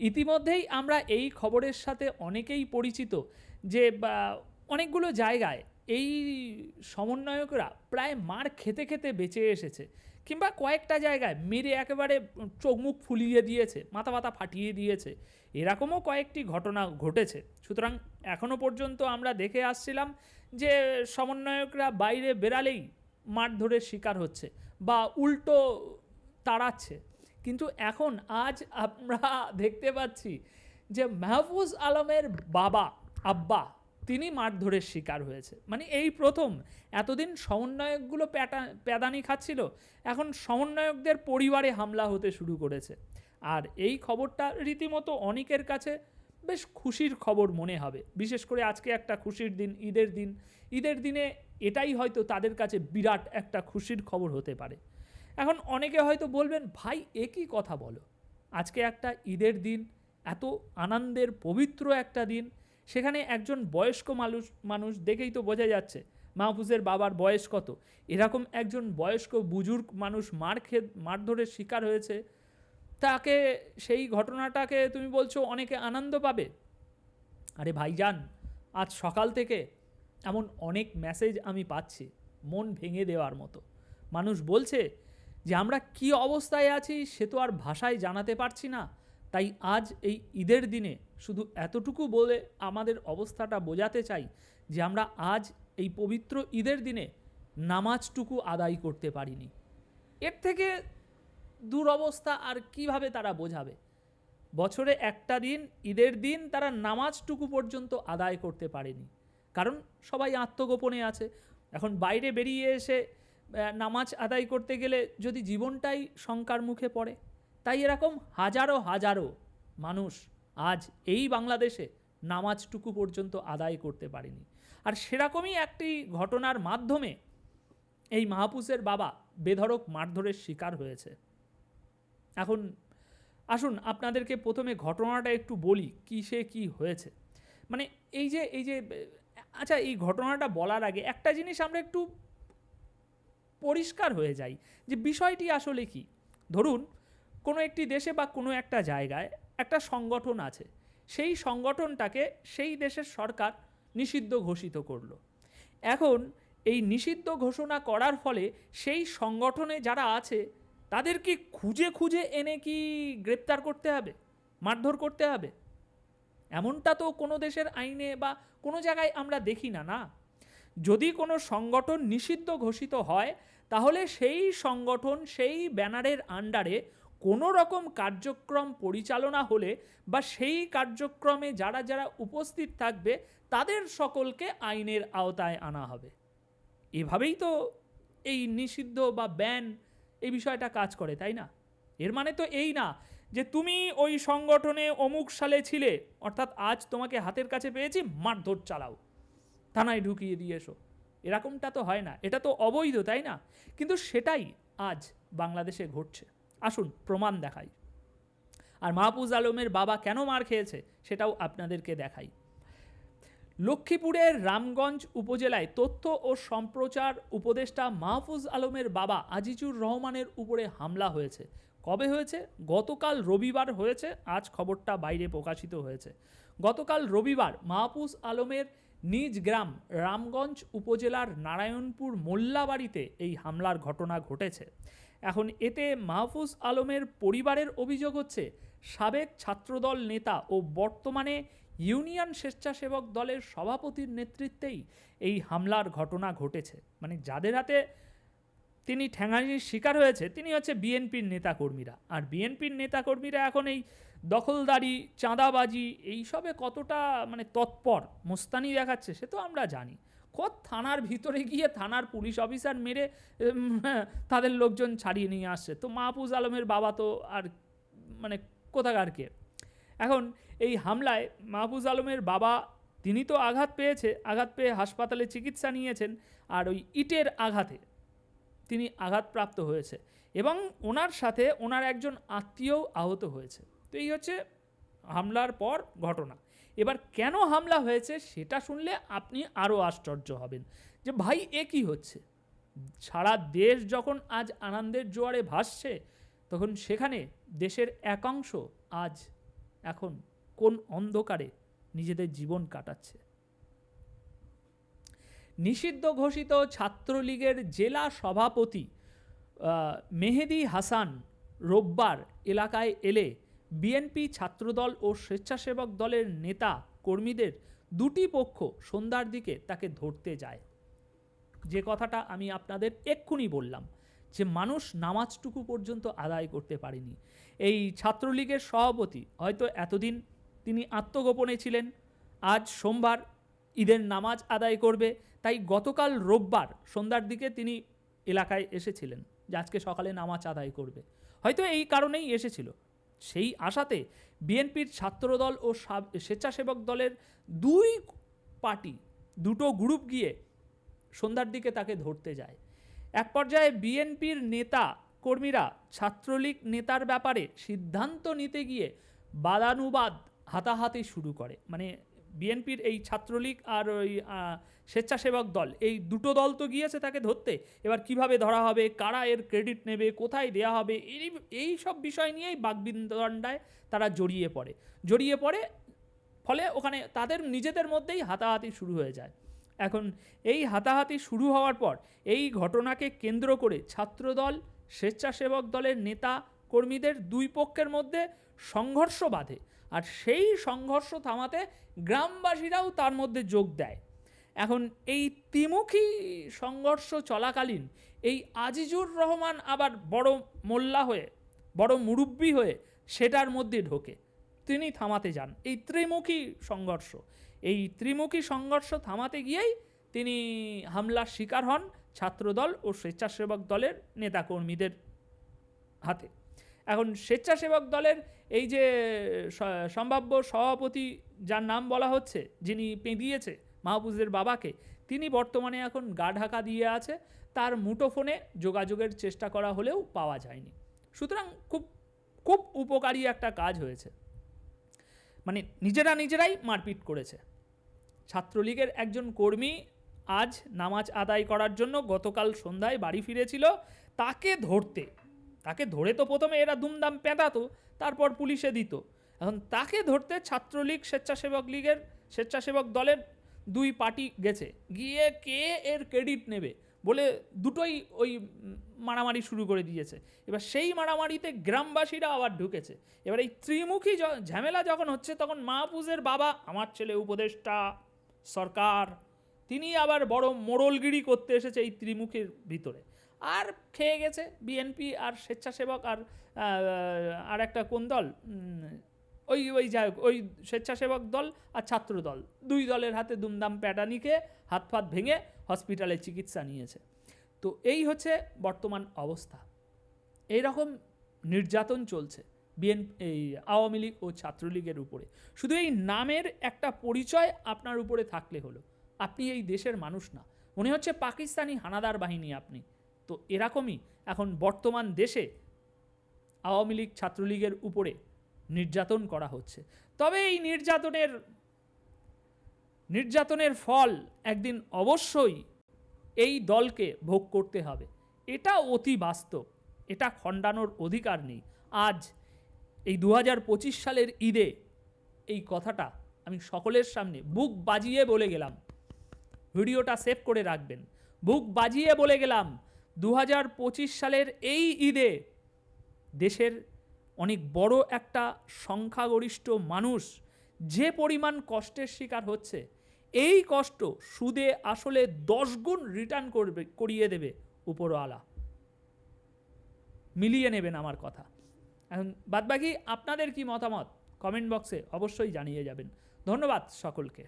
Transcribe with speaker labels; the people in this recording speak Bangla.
Speaker 1: ইতিমধ্যেই আমরা এই খবরের সাথে অনেকেই পরিচিত যে অনেকগুলো জায়গায় এই সমন্বয়করা প্রায় মার খেতে খেতে বেঁচে এসেছে কিংবা কয়েকটা জায়গায় মেরে একেবারে চোখ মুখ ফুলিয়ে দিয়েছে, মাথা মাথা ফাটিয়ে দিয়েছে। এরকমও কয়েকটি ঘটনা ঘটেছে। সুতরাং এখনও পর্যন্ত আমরা দেখে আসছিলাম যে, সমন্বয়করা বাইরে বেরালেই মারধরের শিকার হচ্ছে বা উল্টো তাড়াচ্ছে। কিন্তু এখন আজ আমরা দেখতে পাচ্ছি যে মাহফুজ আলমের বাবা, আব্বা, তিনি মারধরের শিকার হয়েছে। মানে এই প্রথম এতদিন সমন্বয়কগুলো প্যাটা, প্যাদানি খাচ্ছিল, এখন সমন্বয়কদের পরিবারে হামলা হতে শুরু করেছে। আর এই খবরটা রীতিমতো অনেকের কাছে বেশ খুশির খবর মনে হবে। বিশেষ করে আজকে একটা খুশির দিন, ঈদের দিন। ঈদের দিনে এটাই হয়তো তাদের কাছে বিরাট একটা খুশির খবর হতে পারে। এখন অনেকে হয়তো বলবেন, ভাই একই কথা বলো? আজকে একটা ঈদের দিন, এত আনন্দের পবিত্র একটা দিন। সেখানে একজন বয়স্ক মানুষ মানুষ দেখেই তো বোঝা যাচ্ছে, মাহফুজের বাবার বয়স কত। এরকম একজন বয়স্ক বুজুর্গ মানুষ মার খে মারধরের শিকার হয়েছে। তাকে, সেই ঘটনাটাকে তুমি বলছো, অনেকে আনন্দ পাবে। আরে ভাইজান, আজ সকাল থেকে এমন অনেক মেসেজ আমি পাচ্ছি, মন ভেঙে দেওয়ার মতো। মানুষ বলছে যে আমরা কি অবস্থায় আছি সে তো আর ভাষায় জানাতে পারছি না। তাই আজ এই ঈদের দিনে শুধু এতটুকু বলে আমাদের অবস্থাটা বোঝাতে চাই যে আমরা আজ এই পবিত্র ঈদের দিনে নামাজটুকু আদায় করতে পারিনি। এর থেকে দুরবস্থা আর কীভাবে তারা বোঝাবে? বছরে একটা দিন, ঈদের দিন তারা নামাজটুকু পর্যন্ত আদায় করতে পারেনি। কারণ সবাই আত্মগোপনে আছে। এখন বাইরে বেরিয়ে এসে নামাজ আদায় করতে গেলে যদি জীবনটাই শঙ্কার মুখে পড়ে, তাই এরকম হাজারো হাজারো মানুষ আজ এই বাংলাদেশে নামাজটুকু পর্যন্ত আদায় করতে পারেনি। আর সেরকমই একটি ঘটনার মাধ্যমে এই মাহপুসের বাবা বেধড়ক মারধরের শিকার হয়েছে। এখন আসুন আপনাদেরকে প্রথমে ঘটনাটা একটু বলি, কী সে কী হয়েছে? মানে এই যে এই যে আচ্ছা এই ঘটনাটা বলার আগে একটা জিনিস আমরা একটু পরিষ্কার হয়ে যাই যে বিষয়টি আসলে কি। ধরুন, কোনো একটি দেশে বা কোনো একটা জায়গায় একটা সংগঠন আছে, সেই সংগঠনটাকে সেই দেশের সরকার নিষিদ্ধ ঘোষিত করল। এখন এই নিষিদ্ধ ঘোষণা করার ফলে সেই সংগঠনে যারা আছে তাদের কি খুঁজে খুঁজে এনে কি গ্রেপ্তার করতে হবে, মারধর করতে হবে? এমনটা তো কোনো দেশের আইনে বা কোনো জায়গায় আমরা দেখি না না? যদি কোনো সংগঠন নিষিদ্ধ ঘোষিত হয়, তাহলে সেই সংগঠন সেই ব্যানারের আন্ডারে কোনো রকম কার্যক্রম পরিচালনা হলে বা সেই কার্যক্রমে যারা যারা উপস্থিত থাকবে, তাদের সকলকে আইনের আওতায় আনা হবে। এভাবেই তো এই নিষিদ্ধ বা ব্যান এই বিষয়টা কাজ করে, তাই না? এর মানে তো এই না যে তুমি ওই সংগঠনে অমুক সালে ছিলে, অর্থাৎ আজ তোমাকে হাতের কাছে পেয়েছি, মারধর চালাও। থানায় ঢুকিয়ে দিয়ে এসো। এরকমটা তো হয় না। এটা তো অবৈধ, তাই না? কিন্তু সেটাই আজ বাংলাদেশে ঘটছে। আসুন, প্রমাণ দেখাই। আর মাহফুজ আলমের বাবা কেন মার খেয়েছে সেটাও আপনাদেরকে দেখাই। লক্ষ্মীপুরের রামগঞ্জ উপজেলায় তথ্য ও সম্প্রচার উপদেষ্টা মাহফুজ আলমের বাবা আজিজুর রহমানের উপরে হামলা হয়েছে। কবে হয়েছে? গতকাল রবিবার হয়েছে। আজ খবরটা বাইরে প্রকাশিত হয়েছে। গতকাল রবিবার মাহফুজ আলমের নিজ গ্রাম রামগঞ্জ উপজেলার নারায়ণপুর মোল্লাবাড়িতে এই হামলার ঘটনা ঘটেছে। এখন এতে মাহফুজ আলমের পরিবারের অভিযোগ হচ্ছে, সাবেক ছাত্রদল নেতা ও বর্তমানে ইউনিয়ন স্বেচ্ছাসেবক দলের সভাপতির নেতৃত্বেই এই হামলার ঘটনা ঘটেছে। মানে যাদের হাতে তিনি ঠ্যাঙানির শিকার হয়েছে, তিনি হচ্ছে বিএনপির নেতাকর্মীরা। আর বিএনপির নেতাকর্মীরা এখন এই দখলদারি, চাঁদাবাজি, এইসবে কতটা মানে তৎপর মোস্তানি দেখাচ্ছে সে তো আমরা জানি। খোদ থানার ভিতরে গিয়ে থানার পুলিশ অফিসার মেরে তাদের লোকজন ছাড়িয়ে নিয়ে আসছে। তো মাহফুজ আলমের বাবা তো আর মানে কোথাকার কে? এখন এই হামলায় মাহফুজ আলমের বাবা, তিনি তো আঘাত পেয়েছে, আঘাত পেয়ে হাসপাতালে চিকিৎসা নিয়েছেন আর ওই ইটের আঘাতে তিনি আঘাতপ্রাপ্ত হয়েছে এবং ওনার সাথে ওনার একজন আত্মীয়ও আহত হয়েছে। তো এই হচ্ছে হামলার পর ঘটনা। এবার কেন হামলা হয়েছে সেটা শুনলে আপনি আরও আশ্চর্য হবেন যে ভাই, এ কী হচ্ছে? সারা দেশ যখন আজ আনন্দের জোয়ারে ভাসছে, তখন সেখানে দেশের একাংশ আজ এখন কোন অন্ধকারে নিজেদের জীবন কাটাচ্ছে? নিষিদ্ধ ঘোষিত ছাত্রলীগের জেলা সভাপতি মেহেদি হাসান রোববার এলাকায় এলে বিএনপি ছাত্রদল ও স্বেচ্ছাসেবক দলের নেতা কর্মীদের দুটি পক্ষ সন্ধ্যার দিকে তাকে ধরতে যায়। যে কথাটা আমি আপনাদের এক্ষুনি বললাম, যে মানুষ নামাজটুকু পর্যন্ত আদায় করতে পারেনি। এই ছাত্রলীগের সভাপতি হয়তো এতদিন তিনি আত্মগোপনে ছিলেন, আজ সোমবার ঈদের নামাজ আদায় করবে, তাই গতকাল রোববার সন্ধ্যার দিকে তিনি এলাকায় এসেছিলেন, যে আজকে সকালে নামাজ আদায় করবে। হয়তো এই কারণেই এসেছিল। সেই আশাতে বিএনপির ছাত্রদল ও সাব- স্বেচ্ছাসেবক দলের দুই পার্টি, দুটো গ্রুপ গিয়ে সন্ধ্যার দিকে তাকে ধরতে যায়। এক পর্যায়ে বিএনপির নেতা কর্মীরা ছাত্রলীগ নেতার ব্যাপারে সিদ্ধান্ত নিতে গিয়ে বাদানুবাদ হাতাহাতি শুরু করে। মানে বিএনপির এই ছাত্রলীগ আর ওই স্বেচ্ছাসেবক দল, এই দুটো দল তো গিয়েছে তাকে ধরতে। এবার কীভাবে ধরা হবে, কারা এর ক্রেডিট নেবে, কোথায় দেয়া হবে এই এই সব বিষয় নিয়েই বাগবিন্দণ্ডায় তারা জড়িয়ে পড়ে। জড়িয়ে পড়ে, ফলে ওখানে তাদের নিজেদের মধ্যেই হাতাহাতি শুরু হয়ে যায়। এখন এই হাতাহাতি শুরু হওয়ার পর এই ঘটনাকে কেন্দ্র করে ছাত্রদল, স্বেচ্ছাসেবক দলের নেতা কর্মীদের দুই পক্ষের মধ্যে সংঘর্ষ বাধে। আর সেই সংঘর্ষ থামাতে গ্রামবাসীরাও তার মধ্যে যোগ দেয়। এখন এই ত্রিমুখী সংঘর্ষ চলাকালীন এই আজিজুর রহমান আবার বড় মোল্লা হয়ে, বড় মুরব্বী হয়ে সেটার মধ্যে ঢোকে। তিনি থামাতে যান এই ত্রিমুখী সংঘর্ষ। এই ত্রিমুখী সংঘর্ষ থামাতে গিয়েই তিনি হামলার শিকার হন ছাত্রদল ও স্বেচ্ছাসেবক দলের নেতাকর্মীদের হাতে। এখন স্বেচ্ছাসেবক দলের এই যে সম্ভাব্য সভাপতি যার নাম বলা হচ্ছে, যিনি পেঁদিয়েছে মাহফুজের বাবাকে, তিনি বর্তমানে এখন গা ঢাকা দিয়ে আছে। তার মুঠোফোনে যোগাযোগের চেষ্টা করা হলেও পাওয়া যায়নি। সুতরাং খুব খুব উপকারী একটা কাজ হয়েছে। মানে নিজেরা নিজেরাই মারপিট করেছে। ছাত্রলীগের একজন কর্মী আজ নামাজ আদায় করার জন্য গতকাল সন্ধ্যায় বাড়ি ফিরেছিল। তাকে ধরতে তাকে ধরে তো প্রথমে এরা দুমদাম পেঁদাতো, তারপর পুলিশে দিত। এখন তাকে ধরতে ছাত্রলীগ, স্বেচ্ছাসেবক লীগের, স্বেচ্ছাসেবক দলের দুই পার্টি গেছে। গিয়ে কে এর ক্রেডিট নেবে বলে দুটোই ওই মারামারি শুরু করে দিয়েছে। এবার সেই মারামারিতে গ্রামবাসীরা আবার ঢুকেছে। এবার এই ত্রিমুখী ঝামেলা যখন হচ্ছে তখন মাহফুজের বাবা, আমার ছেলে উপদেষ্টা, সরকার, তিনি আবার বড় মোড়লগিরি করতে এসেছে এই ত্রিমুখীর ভিতরে। আর খেয়ে গেছে বিএনপি আর স্বেচ্ছাসেবক আর আর একটা কোন দল? ওই ওই যাই হোক, ওই স্বেচ্ছাসেবক দল আর ছাত্র দল। দুই দলের হাতে দুমদাম প্যাটানি খেয়ে হাত ফাত ভেঙে হসপিটালে চিকিৎসা নিয়েছে। তো এই হচ্ছে বর্তমান অবস্থা। এই রকম নির্যাতন চলছে বিএন, এই আওয়ামী লীগ ও ছাত্রলীগের উপরে। শুধু এই নামের একটা পরিচয় আপনার উপরে থাকলে হলো। আপনি এই দেশের মানুষ না। মনে হচ্ছে পাকিস্তানি হানাদার বাহিনী আপনি। তো এরকমই এখন বর্তমান দেশে আওয়ামী লীগ ছাত্রলীগের উপরে নির্যাতন করা হচ্ছে। তবে এই নির্যাতনের নির্যাতনের ফল একদিন অবশ্যই এই দলকে ভোগ করতে হবে। এটা অতি বাস্তব, এটা খণ্ডানোর অধিকার নেই। আজ এই দু হাজার পঁচিশ সালের ঈদে এই কথাটা আমি সকলের সামনে বুক বাজিয়ে বলে গেলাম। ভিডিওটা সেভ করে রাখবেন। বুক বাজিয়ে বলে গেলাম দু হাজার পঁচিশ সালের এই ঈদে দেশের অনেক বড় একটা সংখ্যাগরিষ্ঠ মানুষ যে পরিমাণ কষ্টের শিকার হচ্ছে, এই কষ্ট সুদে আসলে দশ গুণ রিটার্ন করবে, করিয়ে দেবে উপরওয়ালা। মিলিয়ে নেবেন আমার কথা। এখন বাদবাকি আপনাদের কি মতামত? কমেন্ট বক্সে অবশ্যই জানিয়ে যাবেন। ধন্যবাদ সকলকে।